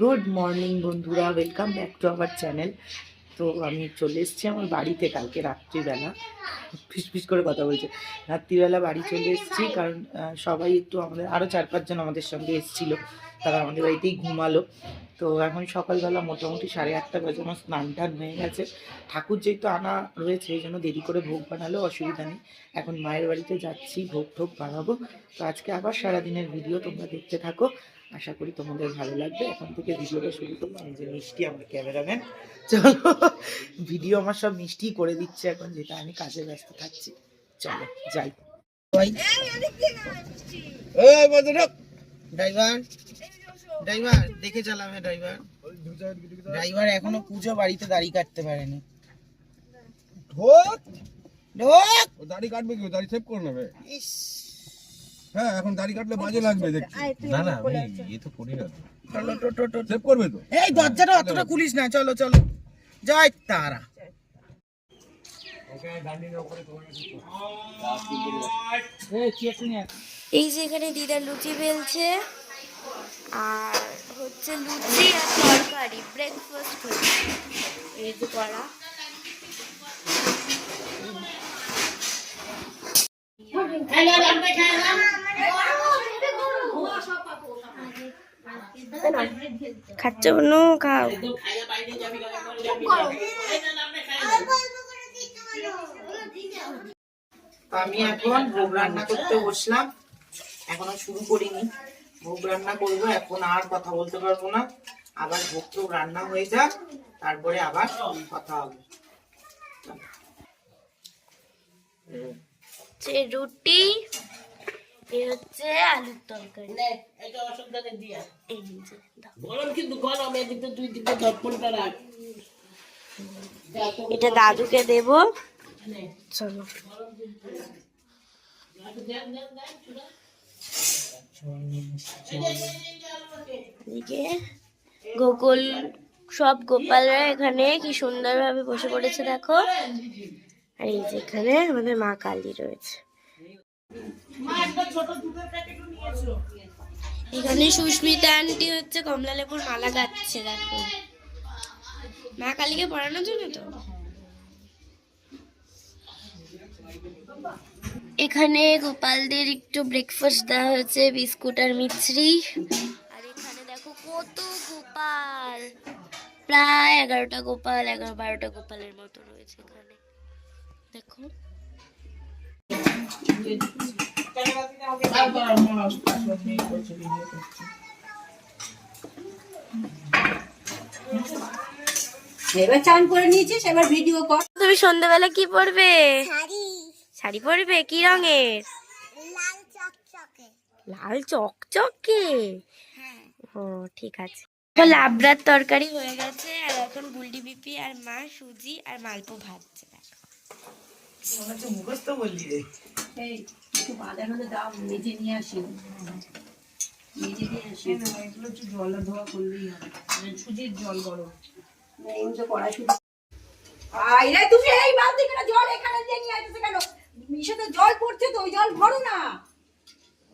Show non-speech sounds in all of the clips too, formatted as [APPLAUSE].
Good morning বন্ধুরা welcome back to our channel তো আমি চলে এসেছি আমার বাড়িতে কালকে রাত্রিবেলা। ফিস ফিস করে কথা বলছে। রাত্রিবেলা বাড়ি চলে এসেছি কারণ সবাই একটু আমাদের আরও চার পাঁচজন আমাদের সঙ্গে এসেছিল। তারা আমাদের বাড়িতেই ঘুমালো। তো এখন সকালবেলা মোটামুটি সাড়ে আটটা বাজে আমার স্নান টান হয়ে গেছে। ঠাকুর যেহেতু আনা রয়েছে, এই জন্য দেরি করে ভোগ বানালো, অসুবিধা নেই। এখন মায়ের বাড়িতে যাচ্ছি, ভোগ ঠোক বানাবো। তো আজকে আবার সারাদিনের ভিডিও, তোমরা দেখতে থাকো। আশা করি তোমাদের ভালো লাগবে। এখন থেকে ভিডিওটা শুরু করলাম এই যে মিষ্টি আমার ক্যামেরাম্যান। চলো ভিডিও আমার সব মিষ্টি করে দিচ্ছে এখন যেটা আমি কাজে ব্যস্ত থাকছি। চলো যাই। ড্রাইভার। ড্রাইভার দেখে চালাবে ড্রাইভার। ড্রাইভার এখনও পুজো বাড়িতে দাঁড়িয়ে কাটতে পারেনি। ঢোক। ঢোক! দাড়ি কাটবে কি? দাড়ি সেভ করে নেবে। ইস, হ্যাঁ এখন দাড়ি কাটলে বাজে লাগবে দেখছি। না না আমি ইয়ে তো করি না। চলো টো টো টো টো। সেভ করবে তো? এই দরজাটা অতটা খুলিস না চলো চলো। জয় তারা। এই, যে এখানে দিদা লুচি বেলছে আর হচ্ছে লুচি আর তরকারি ব্রেকফাস্ট এই যে করা খাচ্ছ বনু, খাও। তো আমি এখন ভোগ রান্না করতে বসলাম। এখনও শুরু করিনি। ভোগ রান্না করব, এখন আর কথা বলতে পারব না। আবার ভোগ টোগ রান্না হয়ে যাক, তারপরে আবার কথা হবে। হচ্ছে রুটি এ হচ্ছে আলুর তরকারি। এই যে, দাও। এটা দাদুকে দেব। চলো। এদিকে গোকুল সব গোপালরা এখানে কি সুন্দরভাবে বসে পড়েছে দেখো। আর এই যেখানে আমাদের মা কালী রয়েছে। এখানে সুস্মিতা আন্টি হচ্ছে কমলা লেবুর মালা গাচ্ছে দেখো। মা কালীকে পড়ানোর জন্য তো? এখানে গোপালদের একটু ব্রেকফাস্ট দেওয়া হয়েছে বিস্কুট আর মিছরি। আর এখানে দেখো কত গোপাল। প্রায় এগারোটা গোপাল এগারো বারোটা গোপালের মতো রয়েছে এখানে। দেখো। এবার চান করে নিয়েছিস এবার ভিডিও কর। তুমি সন্ধ্যাবেলা কি পরবে? শাড়ি। পরবে? কি রঙের? লাল চকচকে। ও ঠিক আছে। তো লাবড়ার তরকারি হয়ে গেছে আর এখন বুলডি বিপি আর মা সুজি আর মালপো ভাজছে দেখো। মনে হচ্ছে মুখস্থ বললি রে। এই একটু বাজার হলে দাও নিজে নিয়ে আসি। নিজে নিয়ে আসি। এগুলো একটু জল ধোয়া করলেই হবে। সুজির জল গরম। এই হচ্ছে কড়াইশুটি। আইরে তুমি এই বালতি করে জল এখানে দিয়ে নিয়ে আসছে কেন? মিশে জল পড়ছে তো ওই জল ভরো না।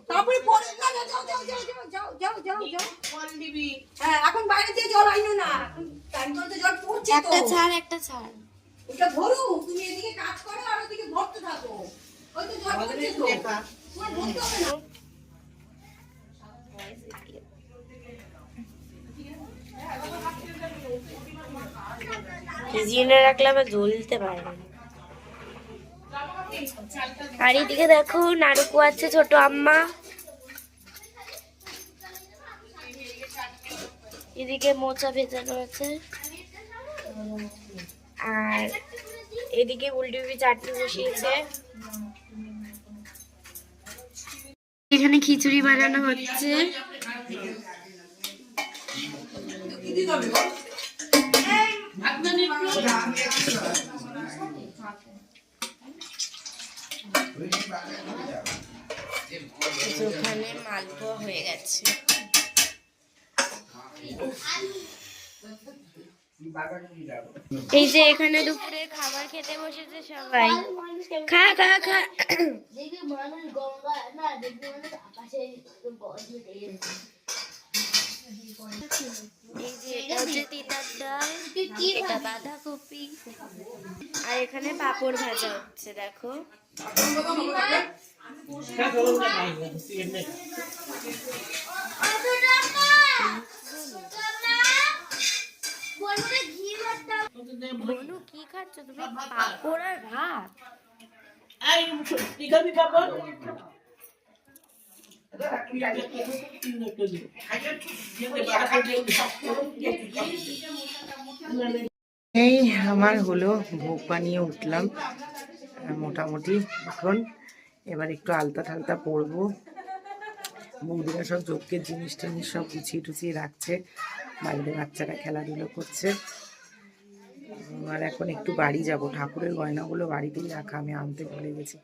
তারপরে পরে না না, যাও যাও যাও যাও যাও যাও যাও। যাও জল দিবি। হ্যাঁ এখন বাইরে দিয়ে জল আইনো না। টাইম করে তো জল পড়ছে তো। একটা ছাড় একটা ছাড়। ওটা ভরু তুমি এদিকে কাজ করো আর ওদিকে ভরতে থাকো। ওই তো জল পড়ছে তো। তোমার ভরতে হবে না। ভিজিয়ে রাখলে আবার জ্বলতে পারবে না। আর এদিকে দেখো নারকু আছে ছোট আম্মা। এদিকে মোচা ভেজানো আছে আর এদিকে উল্টি চাটনি বসিয়েছে। এখানে খিচুড়ি বানানো হচ্ছে। ওখানে মালপোয়া হয়ে গেছে। এই যে এখানে দুপুরে খাবার খেতে বসেছে সবাই। খা খা খা। দেখবি মানুষ গঙ্গা না দেখবি মানুষ আকাশে তিতার ডাল এটা বাঁধাকপি আর এখানে পাঁপড় ভাজা হচ্ছে দেখো। বনু কি খাচ্ছ তুমি? পাঁপড় আর ভাত? এই আমার হলো ভোগ বানিয়ে উঠলাম মোটামুটি এখন। এবার একটু আলতা টালতা পরবো। বৌদিরা সব যজ্ঞের জিনিস টিনিস সব গুছিয়ে টুছিয়ে রাখছে। বাইরে বাচ্চারা খেলাধুলো করছে। আর এখন একটু বাড়ি যাব। ঠাকুরের গয়নাগুলো বাড়িতেই রাখা আমি আনতে ভুলে গেছি।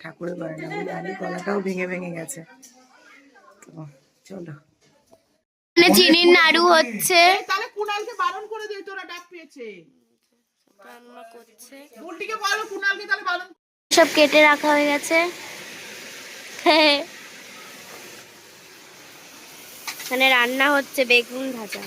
ঠাকুরের গয়নাগুলো আনি গলাটাও ভেঙে ভেঙে গেছে। তো চলো। মানে চিনির নাড়ু হচ্ছে। তাহলে কুণালকে বারণ করে দে তোরা ডাক পেয়েছে। রান্না করছে বুলটিকে বলো কুণালকে তাহলে বারণ সব কেটে রাখা হয়ে গেছে। হ্যাঁ। [LAUGHS] এখানে রান্না হচ্ছে বেগুন ভাজা।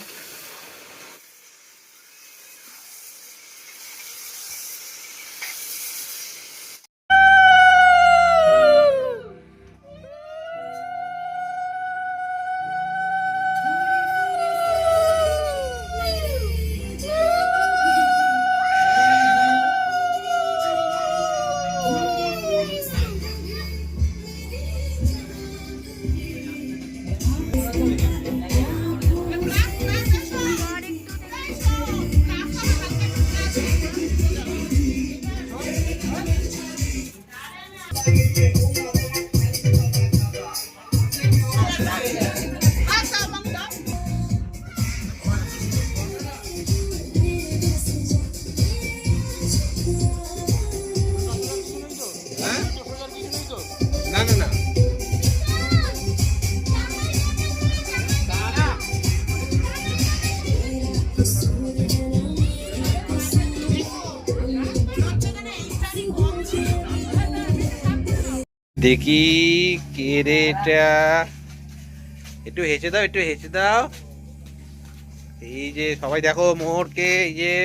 দেখি কে রে এটা? একটু হেসে দাও একটু হেসে দাও। এই যে সবাই দেখো মোহরকে এই যে।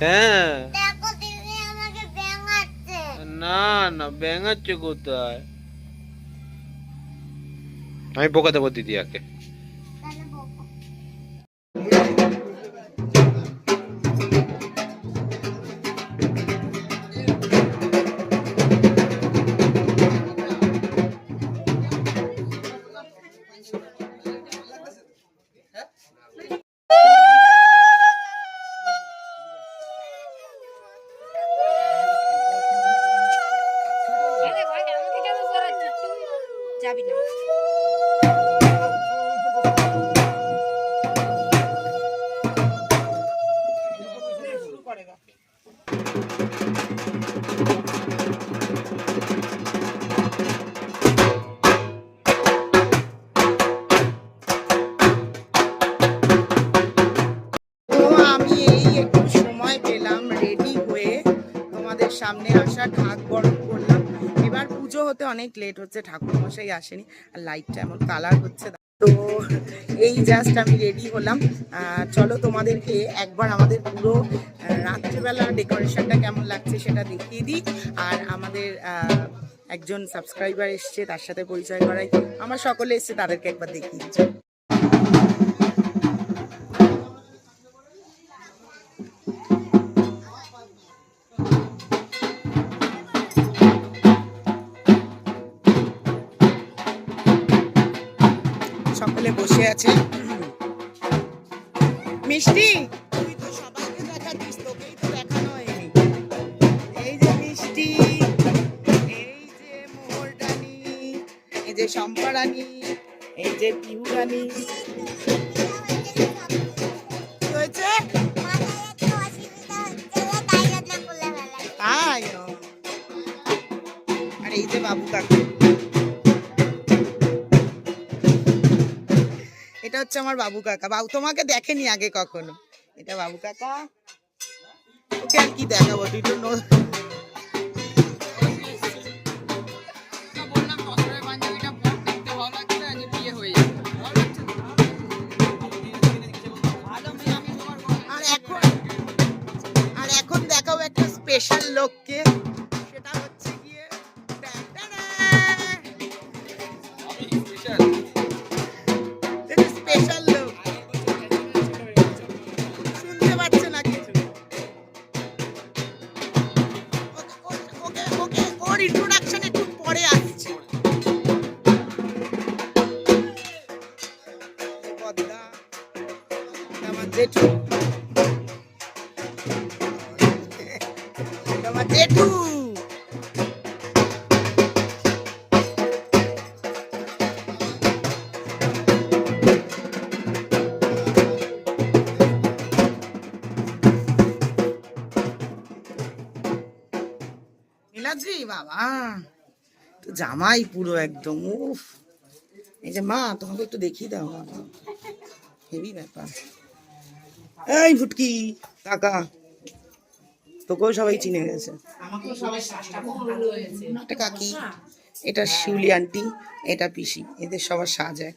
হ্যাঁ। না না ব্যাঙাচ্ছে কোথায়? আমি বোকা দেবো দিদি তাহলে যাবি না লেট হচ্ছে ঠাকুর মশাই আসেনি আর লাইটটা এমন কালার হচ্ছে। তো এই জাস্ট আমি রেডি হলাম। চলো তোমাদেরকে একবার আমাদের পুরো রাত্রিবেলা ডেকোরেশনটা কেমন লাগছে সেটা দেখিয়ে দিই। আর আমাদের একজন সাবস্ক্রাইবার এসছে, তার সাথে পরিচয় করাই। আমার সকলে এসছে, তাদেরকে একবার দেখিয়ে দিচ্ছি বসে আছে। মিষ্টি? তুই তো সবাইকে তোকেই তো দেখানো হয়নি। এই যে মিষ্টি এই যে মোহরদানি এই যে এই যে পিহুরানি হচ্ছে আমার বাবু কাকা। বাবু, তোমাকে দেখেনি আগে কখনো। এটা বাবু কাকা। ওকে আর কি দেখাবো? দুটো নো আর এখন দেখাও একটা স্পেশাল লোককে। নীলাদ্রি, বাবা। তো জামাই পুরো একদম, উফ। এই যে মা, তোমাকে একটু দেখিয়ে দাও হেভি ব্যাপার। এই ফুটকি, কাকা। তোকেও সবাই চিনে গেছে। এটা কাকি এটা শিউলি আন্টি এটা পিসি এদের সবার সাজ। এক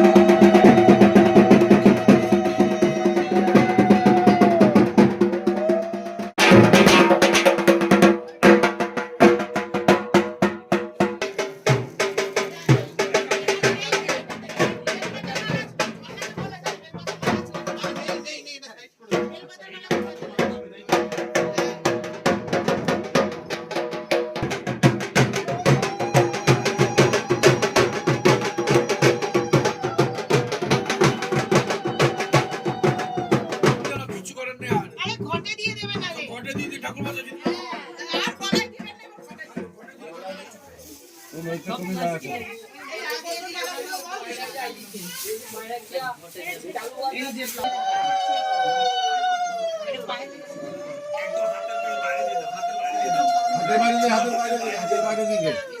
হাতের বাইরে হাতের বাইরে হাতের বাইরে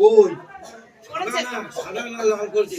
পড়েছে না লাল করেছে।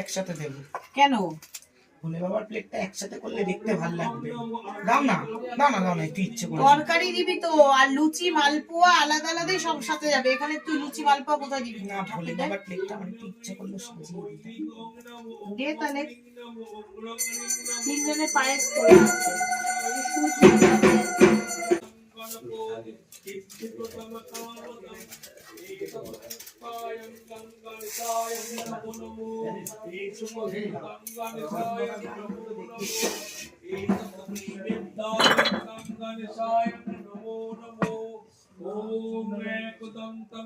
একসাথে দেবো। কেন? ভোলে বাবার প্লেটটা একসাথে করলে দেখতে ভালো লাগবে। দাও না দাও না দাও না একটু ইচ্ছে করে। তরকারি দিবি তো আর লুচি মালপোয়া আলাদা আলাদাই সব সাথে যাবে। এখানে তুই লুচি মালপোয়া কোথায় দিবি? না ভোলে বাবার প্লেটটা আমার একটু ইচ্ছে করলে সাজিয়ে দে তাহলে। তিনজনের পায়েস করে আছে। ॐ एकदन्तं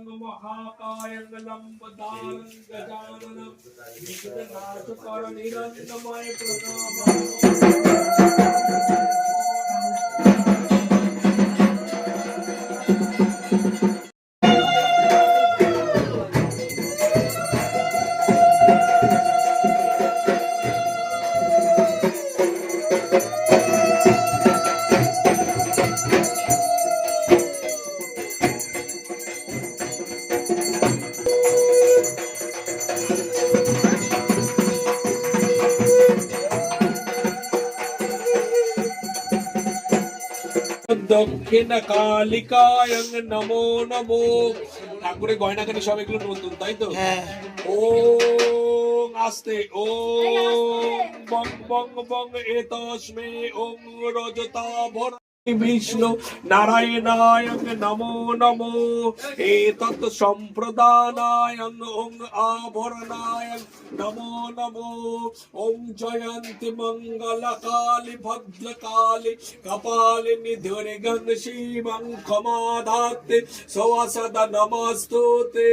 না কালিকায়ং নমো নমো। ঠাকুরের কেন সব এগুলো নতুন তাই তো? হ্যাঁ। ও আস্তে ও বং বং বং এ তসমে ওম রজতা ভর বিষ্ণু, নারায়ণায়ং নমো নমো। এতৎ সম্প্রদানায়ং, ওং আভরণায়ং নমো নমো। ওম জয়ন্তি মঙ্গল কালী ভদ্র কালী কপালিনী দুর্গং শিবং ক্ষমাধাত্তে সওয়াসদ নমস্তুতে।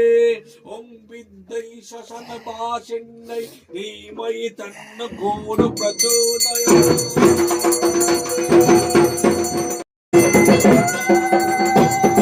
ওম বিদ্যৈ শশন পাশিন্नै ধীমহি তন্ন ঘোর প্রচোদয়াৎ। Thank you.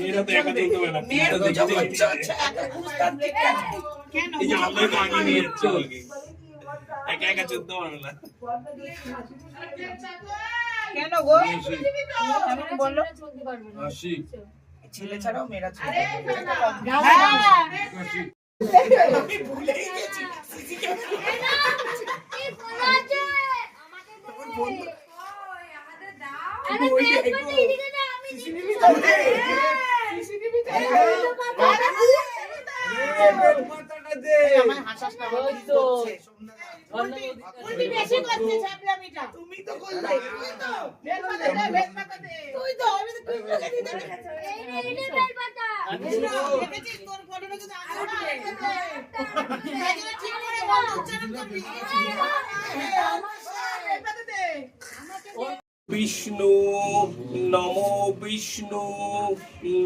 মেয়েরা তো একা চলতে পারে না, মেয়ের দেখতে দেখতে চলছে, একা পুরুষতান্ত্রিক কেন? এই যে আমরা আগে নিয়ে যাচ্ছি আমাকে। একা একা চলতে পারবে না কেন গো? এমন বলল আশি। ছেলে ছাড়াও মেয়েরা চলে আমি ভুলেই গেছি। সিসি ক্যামেরা তোমার বন্ধু তুমি তো করলে তুই তো তুই তো আমি তো তুই লোকে দিতে দেখেছিস তোর ফটোটা কিন্তু উঠবে ঠিক করে বল উচ্চারণ করবি বিষ্ণু, নম বিষ্ণু,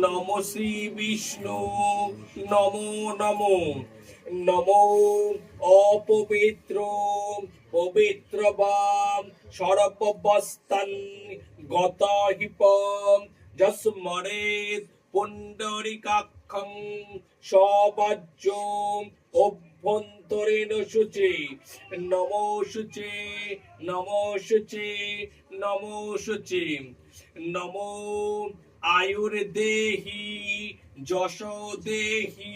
নম শ্রী বিষ্ণু, নম নম নম অপবিত্র, পবিত্র বাম, সর্ববস্তান গত হিপম যস্মরেত পুণ্ডরিকাক্ষং সবাজ্য অভ্যন্তরীণ শুচি নম শুচি নম শুচি নম শুচি নম আয়ুর্দেহি যশ দেহি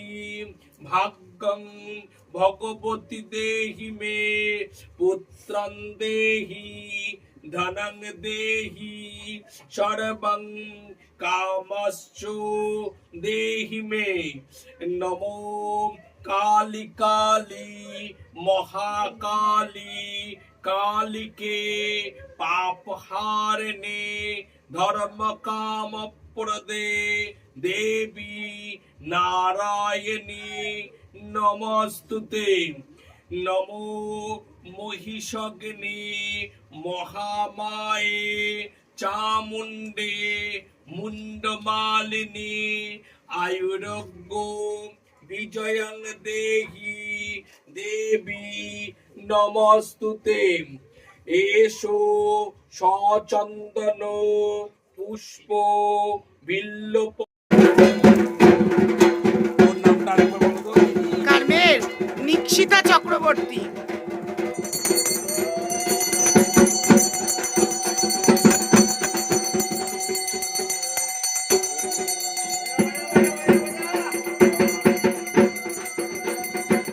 ভাগ্যং ভগবতী দেহি মে, পুত্রং দেহি, ধনং দেহি, সর্বং কামশ্চ দেহি মে। নমো কালী কালী, মহাকালী, কালিকে পাপ হারনে ধর্ম কাম প্রদে, দেবী নারায়ণী, নমস্তুতে। নমো মহিষগ্নি মহামায়ে, চামুণ্ডে মুন্ডমালিনী আয়ুরোগ্য বিজয়ং দেহি দেবী নমস্তুতে। এসো সচন্দন পুষ্প বিল্ল কার্মের নিক্ষিতা চক্রবর্তী।